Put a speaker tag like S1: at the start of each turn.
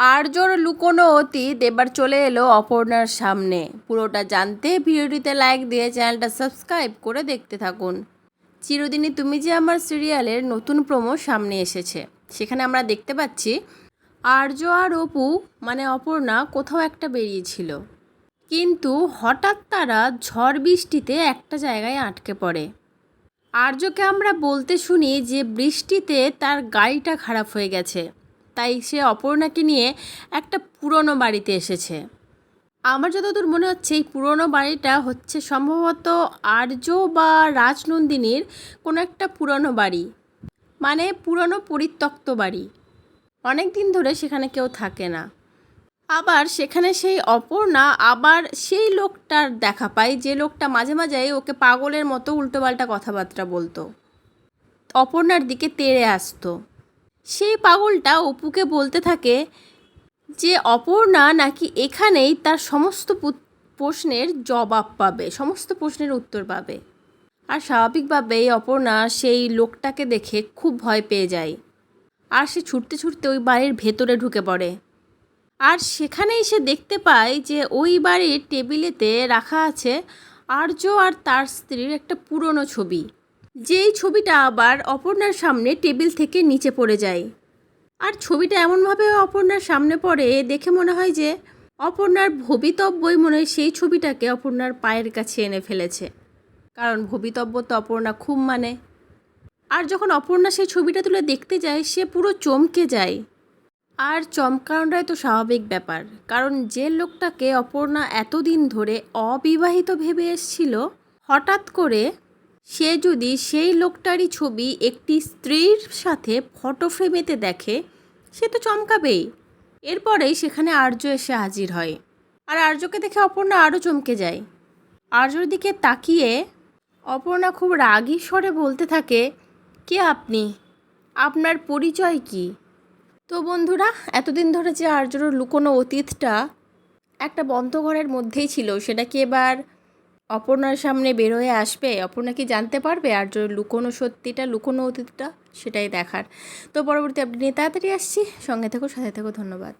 S1: আর্যর লুকোনো অতীত এবার চলে এলো অপর্ণার সামনে। পুরোটা জানতে ভিডিওটিতে লাইক দিয়ে চ্যানেলটা সাবস্ক্রাইব করে দেখতে থাকুন। চিরদিনই তুমি যে আমার সিরিয়ালের নতুন প্রোমো সামনে এসেছে, সেখানে আমরা দেখতে পাচ্ছি আর্য আর অপু মানে অপর্ণা, কোথাও একটা বেরিয়েছিল। কিন্তু হঠাৎ তারা ঝড় বৃষ্টিতে একটা জায়গায় আটকে পড়ে। আর্যকে আমরা বলতে শুনি যে বৃষ্টিতে তার গাড়িটা খারাপ হয়ে গেছে। তাই সে অপর্ণাকে নিয়ে একটা পুরনো বাড়িতে এসেছে। আমার যতদূর মনে হচ্ছে, এই পুরনো বাড়িটা হচ্ছে সম্ভবত আর্য বা রাজনন্দিনীর কোনো একটা পুরনো বাড়ি মানে পুরনো পরিত্যক্ত বাড়ি। অনেক দিন ধরে সেখানে কেউ থাকে না। আবার সেখানে সেই অপর্ণা আবার সেই লোকটার দেখা পায়, যে লোকটা মাঝে মাঝে ওকে পাগলের মতো উল্টোপাল্টা কথাবার্তা বলতো। অপর্ণার দিকে তেড়ে আসতো। সেই পাগলটা অপুকে বলতে থাকে যে, অপর্ণা নাকি এখানেই তার সমস্ত প্রশ্নের জবাব পাবে, সমস্ত প্রশ্নের উত্তর পাবে। আর স্বাভাবিকভাবেই অপর্ণা সেই লোকটাকে দেখে খুব ভয় পেয়ে যায়। আর সে ছুটতে ছুটতে ওই বাড়ির ভেতরে ঢুকে পড়ে। আর সেখানেই সে দেখতে পায় যে, ওই বাড়ির টেবিলেতে রাখা আছে আর্য আর তার স্ত্রীর একটা পুরনো ছবি। যেই ছবিটা আবার অপর্ণার সামনে টেবিল থেকে নিচে পড়ে যায়। আর ছবিটা এমনভাবে অপর্ণার সামনে পড়ে, দেখে মনে হয় যে অপর্ণার ভবিতব্যই মনে হয় সেই ছবিটাকে অপর্ণার পায়ের কাছে এনে ফেলেছে। কারণ ভবিতব্য তো অপর্ণা খুব মানে। আর যখন অপর্ণা সেই ছবিটা তুলে দেখতে যায়, সে পুরো চমকে যায়। আর চমকানোটাই তো স্বাভাবিক ব্যাপার। কারণ যে লোকটাকে অপর্ণা এতদিন ধরে অবিবাহিত ভেবে এসছিল, হঠাৎ করে সে যদি সেই লোকটারই ছবি একটি স্ত্রীর সাথে ফটো ফ্রেমেতে দেখে, সে তো চমকাবেই। এরপরেই সেখানে আর্য এসে হাজির হয়। আর আর্যকে দেখে অপর্ণা আরও চমকে যায়। আর্যর দিকে তাকিয়ে অপর্ণা খুব রাগী স্বরে বলতে থাকে, কে আপনি? আপনার পরিচয় কি? তো বন্ধুরা, এতদিন ধরে যে আর্যর লুকোনো অতীতটা একটা বন্ধ ঘরের মধ্যেই ছিল, সেটা কি এবার অপর্ণার সামনে বের হয়ে আসবে, অপর্ণা কি জানতে পারবে? আর্যর লুকোনো সত্যিটা, লুকোনো অতীতটা, সেটাই দেখার। তো পরবর্তী আপনি নিয়ে তাড়াতাড়ি আসছি। সঙ্গে থেকো, সাথে থেকো, ধন্যবাদ।